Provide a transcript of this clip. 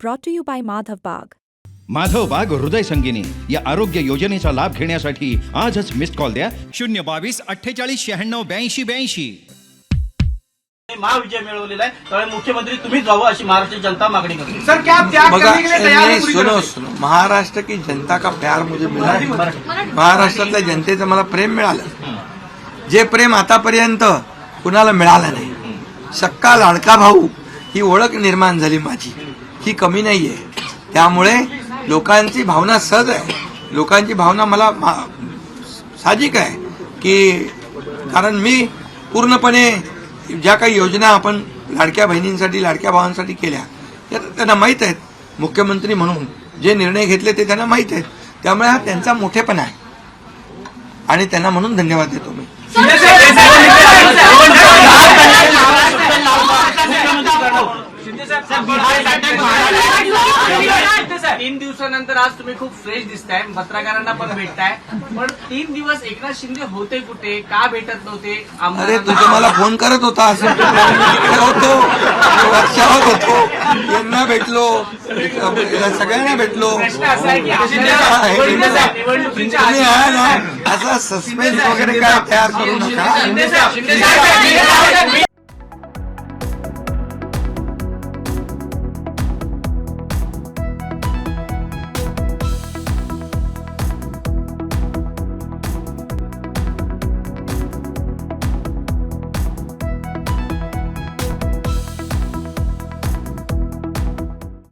brought to you by Madhav Bagh. Madhav बाग हृदय संगिनी या आरोग्य योजनेचा लाभ घेण्यासाठी आजच मिस्ड कॉल द्या. शून्य बावीस अठ्ठेचाळीस शहाण्णव ब्याऐंशी ब्याऐंशी. महाविजय मिळवलेला आहे. त्यामुळे मुख्यमंत्री तुम्हीच व्हावं अशी महाराष्ट्र जनता मागणी करते. सर क्या आप त्याग मगर करने के लिए तैयार हैं नहीं, पूरी सुनो तरह से? सुनो. महाराष्ट्र की जनता का प्यार मुझे मिला है. महाराष्ट्रातल्या जनतेचं मला प्रेम मिळालं. जे प्रेम आतापर्यंत कुणाला मिळालं नाही. सक्का लाडका भाऊ ही ओळख निर्माण झाली माझी. ही कमी नाही आहे त्यामुळे लोकांची भावना सहज आहे लोकांची भावना मला मा- साहजिक आहे की कारण मी पूर्णपणे ज्या काही योजना आपण लाडक्या बहिणींसाठी लाडक्या भावांसाठी केल्या त्या त्यांना माहीत आहेत मुख्यमंत्री म्हणून जे निर्णय घेतले ते त्यांना माहीत आहेत त्यामुळे हा त्यांचा मोठेपणा आहे आणि त्यांना म्हणून धन्यवाद देतो मी शिंदे साहेब, तीन दिवसानंतर आज तुम्ही खूप फ्रेश दिसताय. पत्रकारांना पण भेटताय. पण तीन दिवस एकनाथ शिंदे होते कुठे? का भेटत नव्हते? अरे आमदारांना- तुझं मला फोन करत होता असं. होतो. वर्षावर होतो. यांना भेटलो. सगळ्यांना भेटलो. प्रश्न असा आहे की शिंदे आपल्याला साहेब, शिंदे साहेब, निवडणुकीच्या तुम्ही आधी- आहे ना? असा सस्पेन्स वगैरे काय तयार करू नका. शिंदे साहेब, शिंदे साहेब, मी-